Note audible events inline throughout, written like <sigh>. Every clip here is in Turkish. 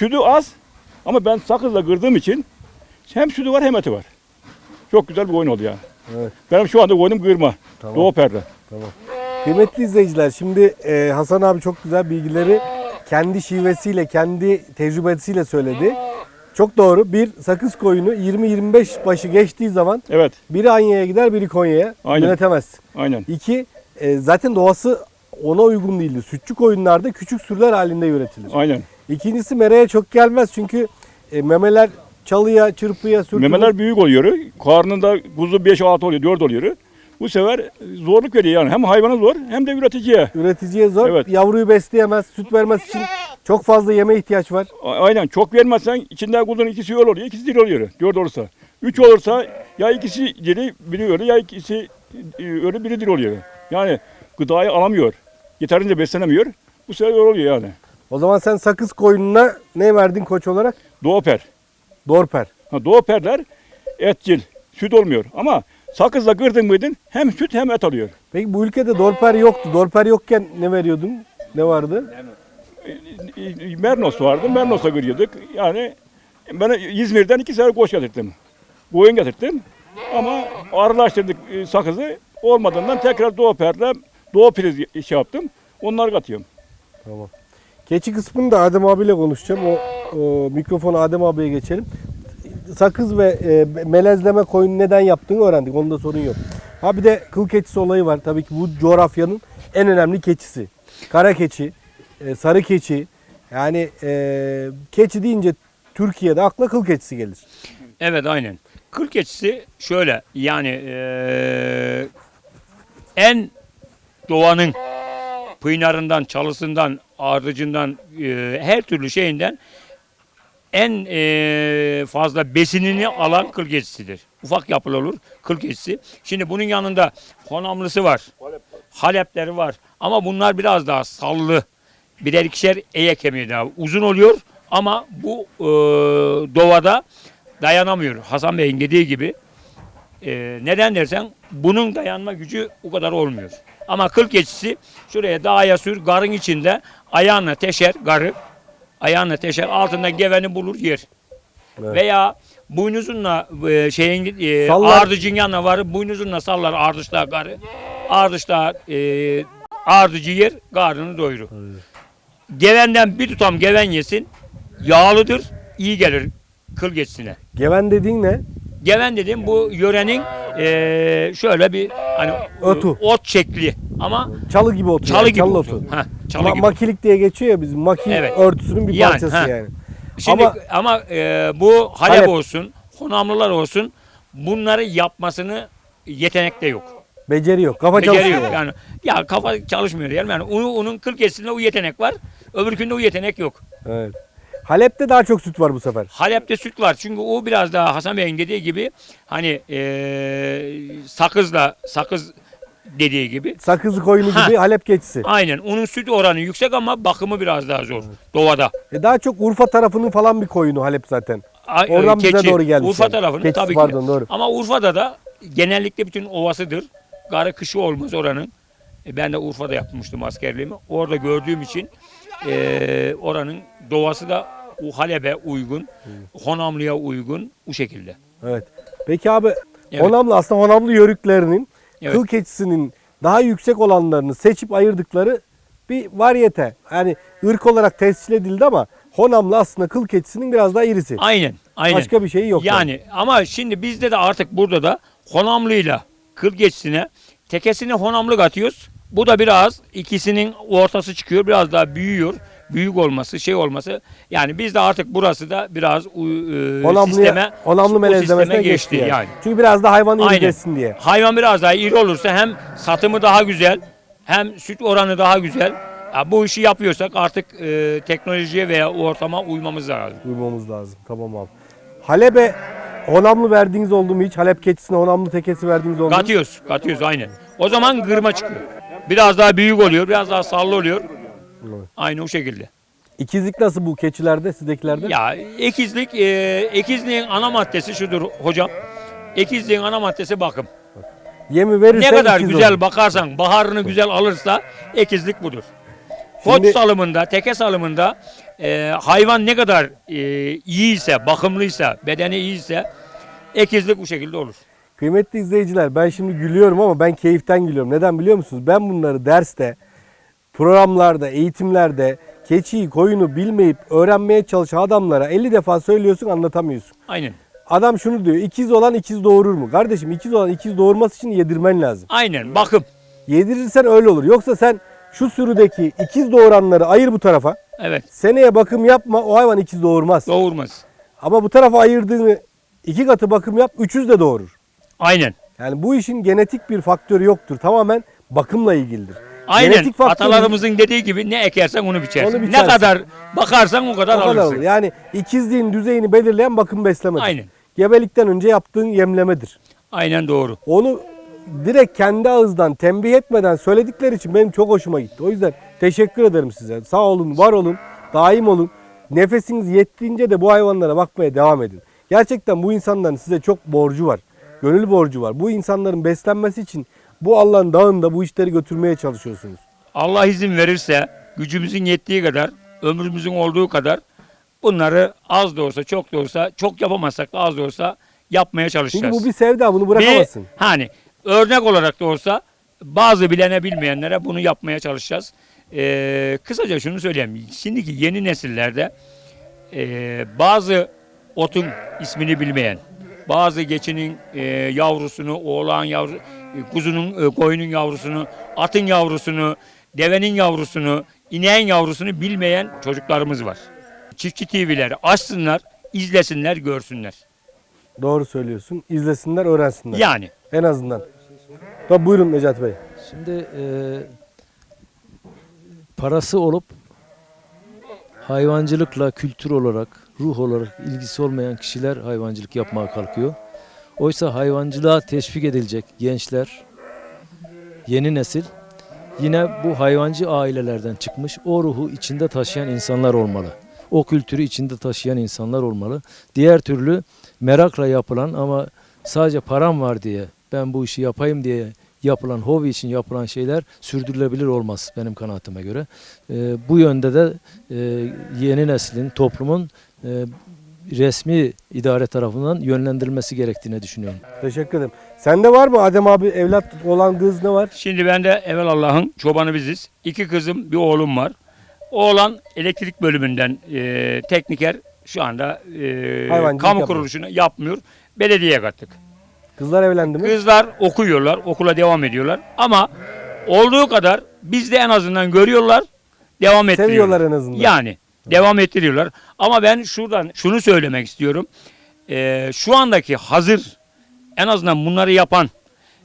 sütü az ama ben sakızla kırdığım için hem sütü var hem eti var. Çok güzel bir oyun oldu yani. Evet. Benim şu anda oyunum kırma. Tamam. Doğu perde. Kıymetli izleyiciler şimdi e, Hasan abi çok güzel bilgileri kendi şivesiyle, kendi tecrübesiyle söyledi. Çok doğru. Bir sakız koyunu 20-25 başı geçtiği zaman Evet. biri Anya'ya gider, biri Konya'ya. Aynen. Yönetemezsin. Aynen. İki, e, zaten doğası ona uygun değildi. Sütçü koyunlarda küçük sürüler halinde üretilir. Aynen. İkincisi mereye çok gelmez çünkü e, memeler çalıya, çırpıya, sürtülür. Memeler büyük oluyor. Karnında kuzu 5 6 oluyor, 4 oluyor. Bu sefer zorluk veriyor yani. Hem hayvana zor hem de üreticiye. Üreticiye zor. Evet. Yavruyu besleyemez. Süt vermesi için çok fazla yeme ihtiyaç var. A- Aynen çok vermezsen içinden kuzunun ikisi öl oluyor, ikisi diri oluyor. Dört olursa. Üç olursa ya ikisi diri biri ölü ya ikisi e, ölü biri diri oluyor. Yani gıdayı alamıyor. Yeterince beslenemiyor. Bu sefer öyle oluyor yani. O zaman sen sakız koyununa ne verdin koç olarak? Doğuper. Dorper. Ha, doğuperler etçil, süt olmuyor. Ama sakızla kırdın mıydın hem süt hem et alıyor. Peki bu ülkede dorper yoktu. Dorper yokken ne veriyordun? Ne vardı? E, e, Mernos vardı, Mernos'a kırıyorduk. Yani ben İzmir'den iki sefer koç getirttim. Koyun getirttim. Ama ağırlaştırdık e, sakızı. Olmadığından tekrar doğu perle, doğu priz şey yaptım. Onları katıyorum. Tamam. Keçi kısmını da Adem abiyle konuşacağım. O, o mikrofonu Adem abiye geçelim. Sakız ve e, melezleme koyunu neden yaptığını öğrendik. Onda sorun yok. Ha bir de kıl keçisi olayı var. Tabii ki bu coğrafyanın en önemli keçisi. Kara keçi, e, sarı keçi. Yani e, keçi deyince Türkiye'de akla kıl keçisi gelir. Evet aynen. Kıl keçisi şöyle yani eee, en doğanın pınarından, çalısından, ardıcından, eee, her türlü şeyinden en eee, fazla besinini alan kıl keçisidir. Ufak yapılı olur kıl keçisi. Şimdi bunun yanında honamlısı var. Halepleri var. Ama bunlar biraz daha sallı. Birer ikişer eye kemiği daha uzun oluyor. Ama bu eee, doğada dayanamıyor. Hasan Bey'in dediği gibi. Eee, neden dersen bunun dayanma gücü o kadar olmuyor. Ama kıl keçisi şuraya dağa sür, garın içinde ayağına teşer garı. Ayağına teşer, altında geveni bulur yer. Evet. Veya boynuzunla e, şeyin e, ardıcın yanına varıp boynuzunla sallar ardışlar garı. Ardışlar e, ardıcı yer, karnını doyurur. Gevenden bir tutam geven yesin, yağlıdır, iyi gelir kıl geçsine. Geven dediğin ne? Geven dediğim bu yörenin e, şöyle bir hani Otu. ot şekli ama Çalı gibi otu. çalı yani, gibi çalı otu. otu. Ha, çalı Ma- gibi. makilik diye geçiyor ya bizim maki Evet. örtüsünün bir Yani, parçası ha. yani. Şimdi Ama- ama, e, bu Halep, Halep. olsun, Honamlılar olsun bunları yapmasını yetenekte yok. Beceri yok. Kafa Beceri çalışıyor. yok. Yani ya kafa çalışmıyor diyelim. Yani onu, onun 40 yaşında o yetenek var. Öbürkünde o yetenek yok. Evet. Halep'te daha çok süt var bu sefer. Halep'te süt var. Çünkü o biraz daha Hasan Bey'in dediği gibi hani e, sakızla sakız dediği gibi. Sakızı koyunu Ha. gibi Halep keçisi. Aynen. Onun süt oranı yüksek ama bakımı biraz daha zor. Doğada. E daha çok Urfa tarafının falan bir koyunu Halep zaten. A- e, Oradan bize doğru gelmiş Urfa yani. tarafının Keçisi, tabii ki. pardon, doğru. Ama Urfa'da da genellikle bütün ovasıdır. Garı kışı olmaz oranın. E, ben de Urfa'da yapmıştım askerliğimi. Orada gördüğüm için e, oranın doğası da Halep'e uygun, Honamlı'ya uygun bu şekilde. Evet. Peki abi Evet. Honamlı aslında Honamlı yörüklerinin Evet. kıl keçisinin daha yüksek olanlarını seçip ayırdıkları bir varyete. Yani ırk olarak tescil edildi ama Honamlı aslında kıl keçisinin biraz daha irisi. Aynen, aynen. Başka bir şeyi yok. Yani ama şimdi bizde de artık burada da Honamlı'yla kıl geçsine tekesine Honamlı katıyoruz. Bu da biraz ikisinin ortası çıkıyor. Biraz daha büyüyor. Büyük olması, şey olması. Yani bizde artık burası da biraz e, Honamlı'ya, sisteme, Honamlı o melezlemesine geçti yani. yani. Çünkü biraz da hayvan Aynen. irilesin diye. Hayvan biraz daha iri olursa hem satımı daha güzel, hem süt oranı daha güzel. Ya bu işi yapıyorsak artık e, teknolojiye veya ortama uymamız lazım. Duymamız lazım. Tamam abi. Halep'e Honamlı verdiğiniz oldu mu hiç? Halep keçisine Honamlı tekesi verdiğiniz oldu mu? Katıyoruz, katıyoruz aynen. O zaman gırma çıkıyor. Biraz daha büyük oluyor, biraz daha sallı oluyor. Evet. Aynı o şekilde. İkizlik nasıl bu keçilerde, sizdekilerde? Ya ekizlik, e, ekizliğin ana maddesi şudur hocam. Ekizliğin ana maddesi bakım. Yemi verirse Ne kadar ikiz güzel olur. bakarsan, baharını güzel alırsa ekizlik budur. Koç Şimdi- salımında, teke salımında e, hayvan ne kadar e, iyiyse, bakımlıysa, bedeni iyiyse ekizlik bu şekilde olur. Kıymetli izleyiciler ben şimdi gülüyorum ama ben keyiften gülüyorum. Neden biliyor musunuz? Ben bunları derste, programlarda, eğitimlerde keçiyi, koyunu bilmeyip öğrenmeye çalışan adamlara 50 defa söylüyorsun anlatamıyorsun. Aynen. Adam şunu diyor ikiz olan ikiz doğurur mu? Kardeşim ikiz olan ikiz doğurması için yedirmen lazım. Aynen. Bakım. Yedirirsen öyle olur. Yoksa sen şu sürüdeki ikiz doğuranları ayır bu tarafa. Evet. Seneye bakım yapma o hayvan ikiz doğurmaz. Doğurmaz. Ama bu tarafa ayırdığını iki katı bakım yap 300 de doğurur. Aynen. Yani bu işin genetik bir faktörü yoktur. Tamamen bakımla ilgilidir. Aynen. Genetik Atalarımızın dediği gibi ne ekersen onu biçersin. Onu Ne kadar bakarsan o kadar O kadar alırsın. olur. Yani ikizliğin düzeyini belirleyen bakım beslemedir. Aynen. Gebelikten önce yaptığın yemlemedir. Aynen doğru. Onu direkt kendi ağızdan tembih etmeden söyledikleri için benim çok hoşuma gitti. O yüzden teşekkür ederim size. Sağ olun, var olun, daim olun. Nefesiniz yettiğince de bu hayvanlara bakmaya devam edin. Gerçekten bu insanların size çok borcu var. Gönül borcu var. Bu insanların beslenmesi için bu Allah'ın dağında bu işleri götürmeye çalışıyorsunuz. Allah izin verirse gücümüzün yettiği kadar, ömrümüzün olduğu kadar bunları az da olsa, çok da olsa, çok yapamazsak da az da olsa yapmaya çalışacağız. Çünkü bu bir sevda bunu bırakamazsın. Bir, hani örnek olarak da olsa bazı bilene bilmeyenlere bunu yapmaya çalışacağız. Ee, kısaca şunu söyleyeyim. Şimdiki yeni nesillerde e, bazı otun ismini bilmeyen, bazı geçinin e, yavrusunu, oğlan yavru, e, kuzunun, e, koyunun yavrusunu, atın yavrusunu, devenin yavrusunu, ineğin yavrusunu bilmeyen çocuklarımız var. Çiftçi TV'leri açsınlar, izlesinler, görsünler. Doğru söylüyorsun. İzlesinler, öğrensinler. Yani En azından. Tabii buyurun Necat Bey. Şimdi e, parası olup hayvancılıkla kültür olarak, ruh olarak ilgisi olmayan kişiler hayvancılık yapmaya kalkıyor. Oysa hayvancılığa teşvik edilecek gençler, yeni nesil yine bu hayvancı ailelerden çıkmış o ruhu içinde taşıyan insanlar olmalı. O kültürü içinde taşıyan insanlar olmalı. Diğer türlü merakla yapılan ama sadece param var diye ben bu işi yapayım diye yapılan hobi için yapılan şeyler sürdürülebilir olmaz benim kanaatime göre. Ee, bu yönde de e, yeni neslin, toplumun e, resmi idare tarafından yönlendirilmesi gerektiğini düşünüyorum. Teşekkür ederim. Sende var mı Adem abi evlat olan kız ne var? Şimdi ben de evvel Allah'ın çobanı biziz. İki kızım, bir oğlum var. Oğlan elektrik bölümünden e, tekniker şu anda e, Hayvancılık kamu yapmıyor. kuruluşunu yapmıyor. Belediyeye kattık. Kızlar evlendi mi? Kızlar okuyorlar, okula devam ediyorlar. Ama olduğu kadar biz de en azından görüyorlar, devam ettiriyorlar. Seviyorlar en azından. Yani devam ettiriyorlar. Ama ben şuradan şunu söylemek istiyorum. Ee, şu andaki hazır en azından bunları yapan,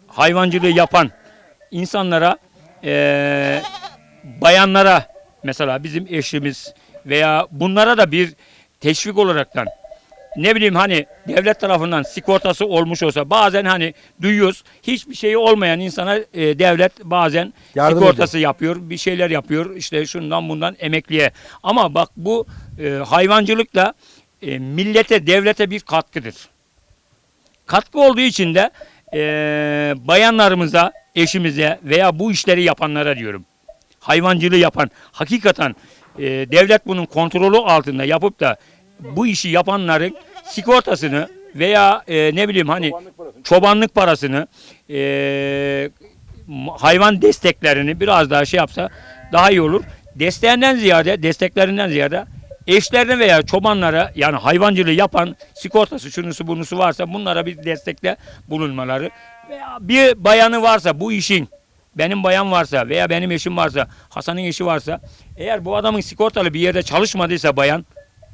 hayvancılığı yapan insanlara, ee, bayanlara mesela bizim eşimiz veya bunlara da bir teşvik olaraktan ne bileyim hani devlet tarafından sigortası olmuş olsa bazen hani duyuyoruz hiçbir şeyi olmayan insana e, devlet bazen Yardım sigortası yapıyor bir şeyler yapıyor işte şundan bundan emekliye. Ama bak bu e, hayvancılık da e, millete devlete bir katkıdır. Katkı olduğu için de e, bayanlarımıza eşimize veya bu işleri yapanlara diyorum. Hayvancılığı yapan hakikaten e, devlet bunun kontrolü altında yapıp da bu işi yapanların sigortasını veya e, ne bileyim hani çobanlık parasını e, m- hayvan desteklerini biraz daha şey yapsa daha iyi olur. Desteğinden ziyade desteklerinden ziyade eşlerine veya çobanlara yani hayvancılığı yapan sigortası şunusu bunusu varsa bunlara bir destekle bulunmaları veya bir bayanı varsa bu işin benim bayan varsa veya benim eşim varsa, Hasan'ın eşi varsa, eğer bu adamın sigortalı bir yerde çalışmadıysa bayan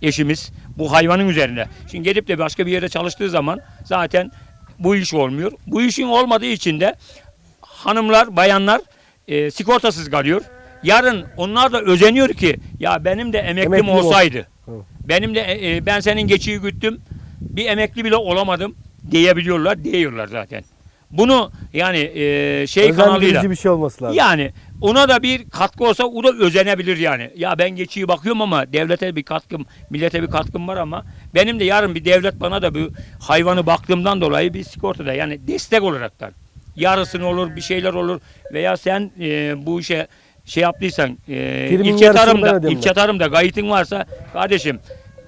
eşimiz bu hayvanın üzerinde. Şimdi gelip de başka bir yerde çalıştığı zaman zaten bu iş olmuyor. Bu işin olmadığı için de hanımlar, bayanlar e, sigortasız kalıyor. Yarın onlar da özeniyor ki ya benim de emeklim Emeklim olsaydı. Benim de e, e, ben senin geçiyi güttüm. Bir emekli bile olamadım diyebiliyorlar, diyorlar zaten. Bunu yani e, şey kanalıyla bir şey olması lazım. yani ona da bir katkı olsa o da özenebilir yani. Ya ben geçiyi bakıyorum ama devlete bir katkım, millete bir katkım var ama benim de yarın bir devlet bana da bir hayvanı baktığımdan dolayı bir sigortada yani destek olaraktan yarısını olur bir şeyler olur veya sen e, bu işe şey yaptıysan e, Primin ilçe tarımda ilçe tarımda gayıtın varsa kardeşim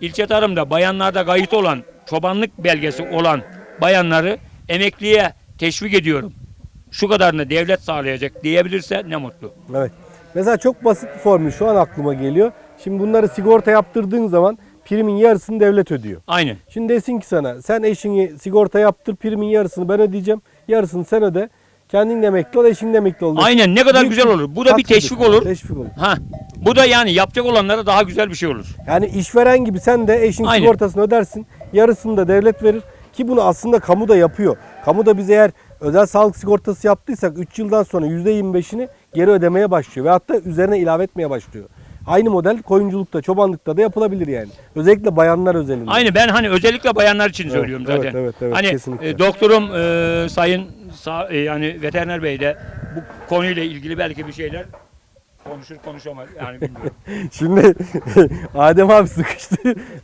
ilçe tarımda bayanlarda gayıt olan çobanlık belgesi olan bayanları emekliye teşvik ediyorum. Şu kadarını devlet sağlayacak diyebilirse ne mutlu. Evet. Mesela çok basit bir formül şu an aklıma geliyor. Şimdi bunları sigorta yaptırdığın zaman primin yarısını devlet ödüyor. Aynen. Şimdi desin ki sana sen eşini sigorta yaptır primin yarısını ben ödeyeceğim. Yarısını sen öde. Kendin emekli ol eşin emekli ol. Aynen ne kadar Büyük güzel olur. Bu da bir teşvik olur. Teşvik olur. Ha. Bu da yani yapacak olanlara daha güzel bir şey olur. Yani işveren gibi sen de eşin Aynen. sigortasını ödersin. Yarısını da devlet verir. Ki bunu aslında kamu da yapıyor. Kamu da biz eğer özel sağlık sigortası yaptıysak 3 yıldan sonra %25'ini geri ödemeye başlıyor. Ve hatta üzerine ilave etmeye başlıyor. Aynı model koyunculukta, çobanlıkta da yapılabilir yani. Özellikle bayanlar özelinde. Aynı ben hani özellikle bayanlar için Evet, söylüyorum evet, zaten. evet, evet, hani kesinlikle. e, doktorum e, sayın sa- e, yani veteriner bey de bu konuyla ilgili belki bir şeyler konuşur konuşamaz yani bilmiyorum. <laughs> Şimdi <laughs> Adem abi sıkıştı.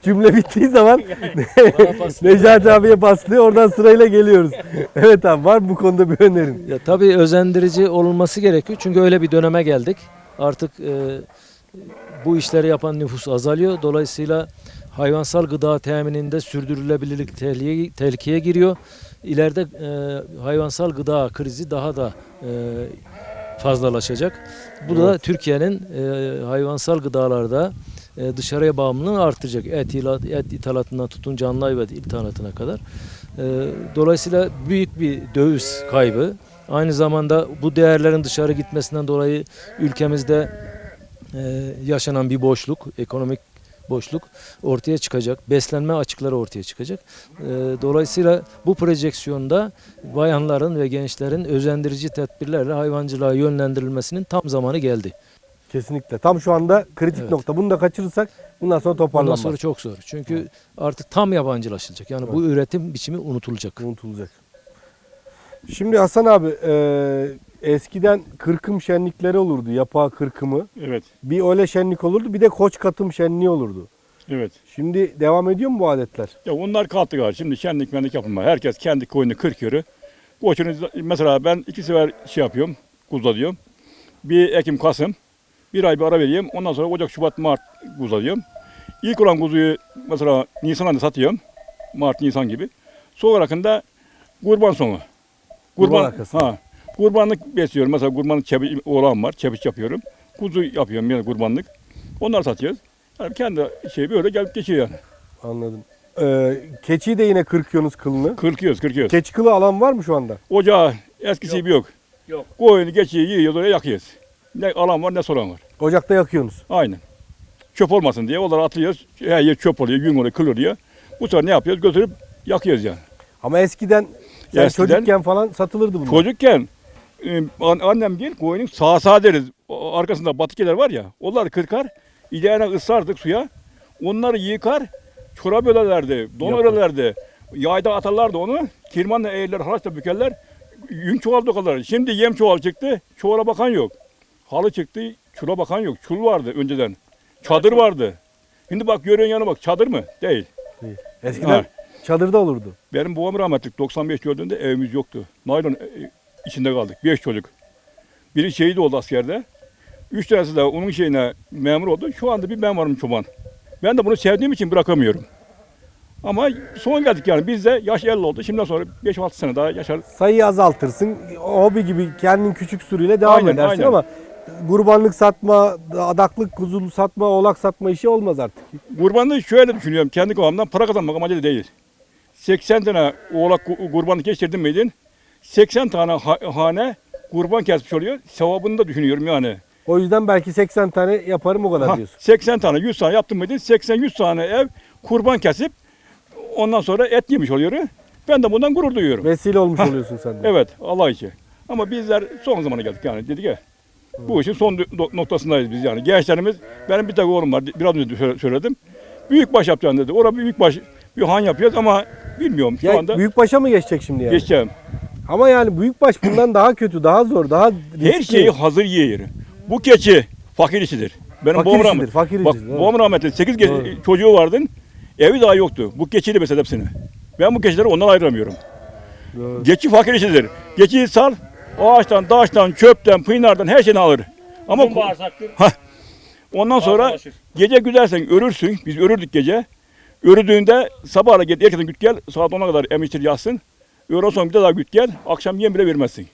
Cümle bittiği zaman <laughs> Necati abiye paslıyor. Oradan sırayla geliyoruz. Evet abi var mı bu konuda bir önerin? Ya tabii özendirici olunması gerekiyor. Çünkü öyle bir döneme geldik. Artık e, bu işleri yapan nüfus azalıyor. Dolayısıyla hayvansal gıda temininde sürdürülebilirlik tehlikeye, tehlikeye giriyor. İleride e, hayvansal gıda krizi daha da e, fazlalaşacak. Bu da Evet. Türkiye'nin e, hayvansal gıdalarda e, dışarıya bağımlılığını artıracak. Et, ila- et ithalatından tutun canlı hayvan ithalatına kadar. E, dolayısıyla büyük bir döviz kaybı. Aynı zamanda bu değerlerin dışarı gitmesinden dolayı ülkemizde e, yaşanan bir boşluk, ekonomik boşluk ortaya çıkacak. Beslenme açıkları ortaya çıkacak. E, dolayısıyla bu projeksiyonda bayanların ve gençlerin özendirici tedbirlerle hayvancılığa yönlendirilmesinin tam zamanı geldi. Kesinlikle. Tam şu anda kritik Evet. nokta. Bunu da kaçırırsak bundan sonra Bundan toparlanmaz. sonra çok zor. Çünkü artık tam yabancılaşılacak. Yani bu üretim biçimi unutulacak. unutulacak. Şimdi Hasan abi e, eskiden kırkım şenlikleri olurdu. Yapağı kırkımı. Evet, Bir öyle şenlik olurdu. Bir de koç katım şenliği olurdu. evet. Şimdi devam ediyor mu bu adetler? Ya onlar kalktı galiba. Şimdi şenlik menlik yapılma. Herkes kendi koyunu kırk yürü. Koçunu mesela ben iki sefer şey yapıyorum. Kuzalıyorum. Bir Ekim, Kasım. Bir ay bir ara vereyim. Ondan sonra Ocak, Şubat, Mart kuzalıyorum. İlk olan kuzuyu mesela Nisan ayında satıyorum. Mart, Nisan gibi. Son olarakında kurban sonu. Kurban arkası. Ha. Kurbanlık besliyorum. Mesela kurbanlık çebi, oğlan var. Çebiç yapıyorum. Kuzu yapıyorum yani kurbanlık. Onları satıyoruz. Yani kendi şey böyle gelip geçiyor yani. Anladım. E, keçiyi de yine kırkıyorsunuz kılını. Kırkıyoruz, kırkıyoruz. Keçi kılı alan var mı şu anda? Ocağı eskisi gibi yok. Yok. Koyunu geçiyi yiyoruz oraya yakıyoruz. Ne alan var ne soran var. Ocakta yakıyorsunuz. Aynen. Çöp olmasın diye onları atıyoruz. Her yer çöp oluyor, gün oluyor, kıl oluyor. Bu sefer ne yapıyoruz? Götürüp yakıyoruz yani. Ama eskiden sen Eskiden- çocukken falan satılırdı bunlar. Çocukken annem değil koyunun sağ sağ deriz. Arkasında batikeler var ya. Onlar kırkar. İleğine ıslardık suya. Onları yıkar. Çorap ölerlerdi. Don ölerlerdi. Yayda atarlardı onu. Kirmanla eğerler, haraçla bükerler. Yün çuval dokarlar. Şimdi yem çuval çıktı. Çuvala bakan yok. Halı çıktı. Çula bakan yok. Çul vardı önceden. Çadır vardı. Şimdi bak görüyorsun yana bak. Çadır mı? Değil. Eskiden Ha. çadırda olurdu. Benim babam rahmetlik 95 gördüğünde evimiz yoktu. Naylon e, içinde kaldık. 5 çocuk. Biri şehit oldu askerde. Üç tanesi de onun şeyine memur oldu. Şu anda bir ben varım çoban. Ben de bunu sevdiğim için bırakamıyorum. Ama son geldik yani. Biz de yaş 50 oldu. Şimdiden sonra 5-6 sene daha yaşar. Sayıyı azaltırsın. Hobi gibi kendin küçük sürüyle devam Aynen, edersin aynen. ama kurbanlık satma, adaklık, kuzulu satma, oğlak satma işi olmaz artık. Kurbanlığı şöyle düşünüyorum. Kendi kafamdan para kazanmak amacıyla değil. 80 tane oğlak ku- kurbanlık geçirdim miydin? 80 tane ha- hane kurban kesmiş oluyor. Sevabını da düşünüyorum yani. O yüzden belki 80 tane yaparım o kadar Ha, diyorsun. 80 tane 100 tane yaptım mıydı? 80-100 tane ev kurban kesip ondan sonra et yemiş oluyor. Ben de bundan gurur duyuyorum. Vesile olmuş Ha, oluyorsun sen de. Evet Allah için. Ama bizler son zamana geldik yani dedik ya. Bu işin son noktasındayız biz yani. Gençlerimiz, benim bir tek oğlum var, biraz önce söyle- söyledim. Büyük baş yapacağım dedi. Orada büyük baş bir han yapıyoruz ama bilmiyorum şu Ya anda büyükbaşa mı geçecek şimdi yani? geçeceğim. Ama yani büyükbaş bundan daha kötü, daha zor, daha riskli. Her şeyi hazır yiyor. Bu keçi fakir işidir. Benim fakir babam işidir, rahmetli. fakir Bak işidir. babam rahmetli 8 Doğru. çocuğu vardı. Evi daha yoktu. Bu keçiyle besledi hepsini. Ben bu keçileri ondan ayıramıyorum. Doğru. Geçi fakir işidir. Geçiyi sal, ağaçtan, taştan, çöpten, pınardan her şeyini alır. Ama Uzun ondan sonra gece güdersen ölürsün. Biz ölürdük gece. Örüdüğünde sabahla git erkenden güt gel. Saat 10'a kadar emiştir yatsın. Öğlen sonra bir de daha güt gel. Akşam yem bile vermezsin.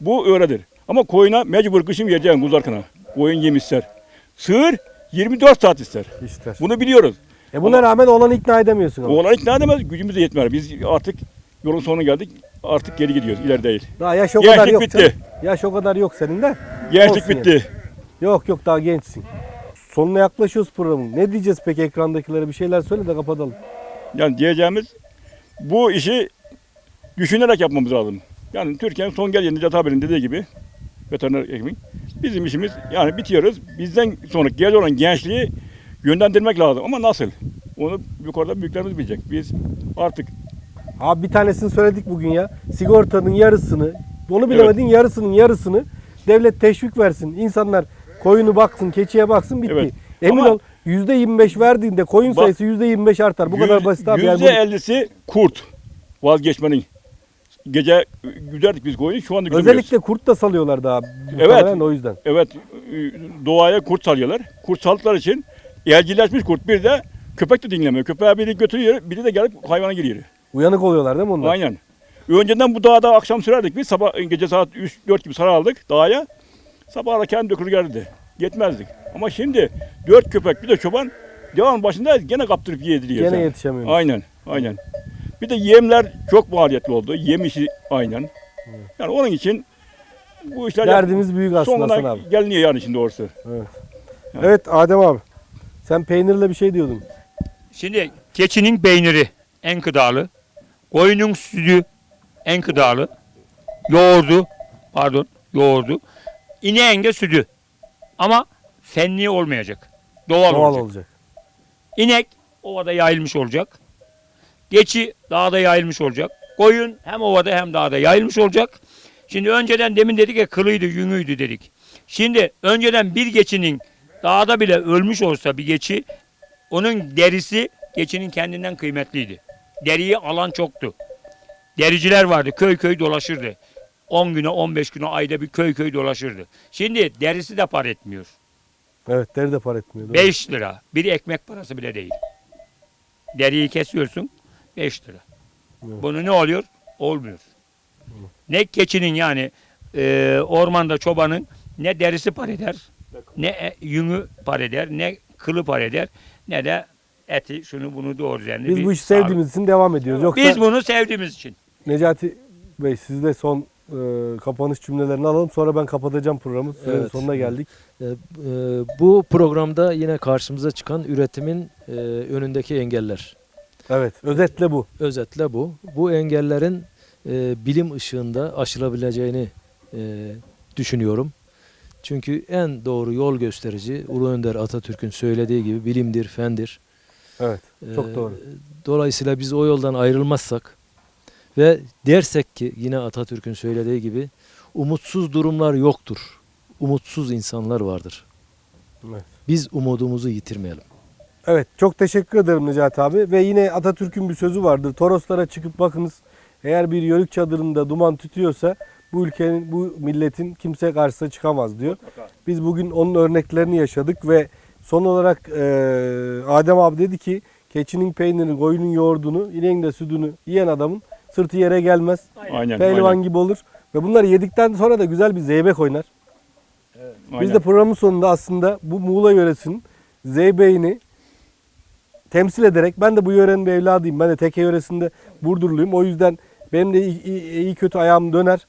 Bu öğredir. Ama koyuna mecbur kışın vereceksin kuzarkına. Koyun yem ister. Sığır 24 saat ister. İster. Bunu biliyoruz. E buna rağmen oğlanı ikna edemiyorsun ama. Oğlan ikna edemez. Gücümüz de yetmez. Biz artık yolun sonuna geldik. Artık geri gidiyoruz. İleri değil. Daha yaş o Gençlik kadar yok bitti. canım. Yaş o kadar yok senin de. Gençlik Olsun bitti. Yok yok daha gençsin. Sonuna yaklaşıyoruz programın. Ne diyeceğiz peki ekrandakilere? Bir şeyler söyle de kapatalım. Yani diyeceğimiz bu işi düşünerek yapmamız lazım. Yani Türkiye'nin son gel Necat abinin dediği gibi veteriner hekimin bizim işimiz yani bitiyoruz. Bizden sonra gel olan gençliği yönlendirmek lazım ama nasıl? Onu yukarıda büyüklerimiz bilecek. Biz artık Abi bir tanesini söyledik bugün ya. Sigortanın yarısını, onu bilemedin yarısının yarısını devlet teşvik versin. İnsanlar koyunu baksın, keçiye baksın bitti. Evet. Emin Ama- ol %25 verdiğinde koyun Bak- sayısı %25 artar. Bu kadar basit abi. Yani Yüzde bunu- kurt vazgeçmenin. Gece güderdik biz koyunu şu anda güdemiyoruz. özellikle kurt da salıyorlar daha. muhtemelen O yüzden. Evet, e, doğaya kurt salıyorlar. Kurt saldıkları için evcilleşmiş kurt bir de köpek de dinlemiyor. Köpeği biri götürüyor, biri de gelip hayvana giriyor. Uyanık oluyorlar değil mi onlar? Aynen. Önceden bu dağda akşam sürerdik biz. Sabah gece saat 3-4 gibi sarardık dağa. Sabah da kendi dökülür gelirdi. Yetmezdik. Ama şimdi dört köpek bir de çoban devam başında gene kaptırıp yediriyor. Gene yetişemiyoruz. Aynen, aynen. Bir de yemler çok maliyetli oldu. Yem işi aynen. Yani onun için bu işler Derdimiz büyük aslında Hasan sonuna abi. geliniyor yani şimdi doğrusu. Evet Adem abi. Sen peynirle bir şey diyordun. Şimdi keçinin peyniri en gıdalı. Koyunun sütü en gıdalı. Yoğurdu, pardon yoğurdu. İneğin de sütü. Ama fenli olmayacak. Doğal, Doğal olacak. olacak. İnek ovada yayılmış olacak. Geçi dağda yayılmış olacak. Koyun hem ovada hem dağda yayılmış olacak. Şimdi önceden demin dedik ya kılıydı, yünüydü dedik. Şimdi önceden bir geçinin dağda bile ölmüş olsa bir geçi onun derisi geçinin kendinden kıymetliydi. Deriyi alan çoktu. Dericiler vardı köy köy dolaşırdı. 10 güne 15 güne ayda bir köy köy dolaşırdı. Şimdi derisi de par etmiyor. Evet deri de par etmiyor. doğru. 5 lira. Bir ekmek parası bile değil. Deriyi kesiyorsun 5 lira. Evet. Bunu ne oluyor? Olmuyor. Ne keçinin yani e, ormanda çobanın ne derisi par eder, ne e, yünü par eder, ne kılı par eder, ne de eti şunu bunu doğru üzerinde Biz bu işi sevdiğimiz için devam ediyoruz. Yoksa Biz bunu sevdiğimiz için. Necati Bey siz de son e, kapanış cümlelerini alalım. Sonra ben kapatacağım programı. Sürenin Evet. sonuna geldik. E, e, bu programda yine karşımıza çıkan üretimin e, önündeki engeller. Evet. Özetle bu. Özetle bu. Bu engellerin e, bilim ışığında aşılabileceğini e, düşünüyorum. Çünkü en doğru yol gösterici Ulu Önder Atatürk'ün söylediği gibi bilimdir, fendir. Evet. Çok Ee, doğru. Dolayısıyla biz o yoldan ayrılmazsak ve dersek ki yine Atatürk'ün söylediği gibi umutsuz durumlar yoktur. Umutsuz insanlar vardır. Evet. Biz umudumuzu yitirmeyelim. Evet. Çok teşekkür ederim Necati abi. Ve yine Atatürk'ün bir sözü vardır. Toroslara çıkıp bakınız. Eğer bir yörük çadırında duman tütüyorsa bu ülkenin, bu milletin kimse karşısına çıkamaz diyor. Biz bugün onun örneklerini yaşadık ve son olarak e, Adem abi dedi ki keçinin peynirini, koyunun yoğurdunu, ineğin de sütünü yiyen adamın sırtı yere gelmez. Aynen. Pehlivan aynen, gibi olur. Ve bunları yedikten sonra da güzel bir zeybek oynar. Biz aynen. de programın sonunda aslında bu Muğla yöresinin zeybeğini temsil ederek ben de bu yörenin bir evladıyım. Ben de Teke yöresinde Burdurluyum. O yüzden benim de iyi, iyi- kötü ayağım döner.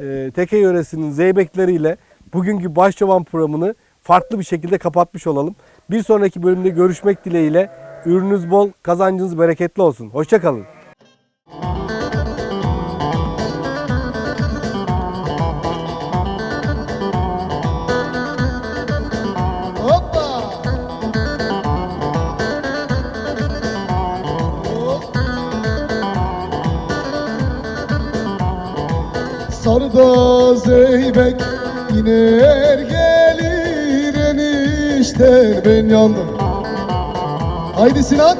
Ee, Teke yöresinin zeybekleriyle bugünkü Başçoban programını farklı bir şekilde kapatmış olalım. Bir sonraki bölümde görüşmek dileğiyle ürününüz bol, kazancınız bereketli olsun. Hoşçakalın. Sarıda zeybek iner gelir enişter ben yandım. Haydi Sinan.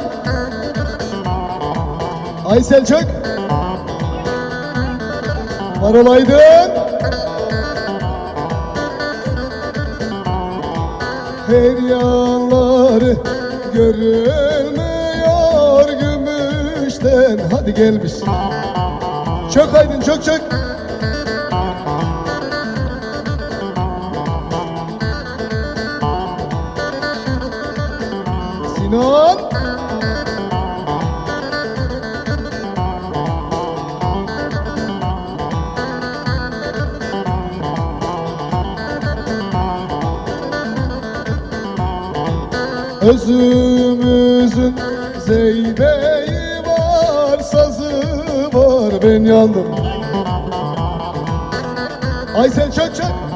Ay Selçuk. Var olaydın. her yanları görülmüyor gümüşten Hadi gelmiş Çök Aydın çök çök Özümüzün zeybeği var, sazı var, ben yandım. Aysel çök çök.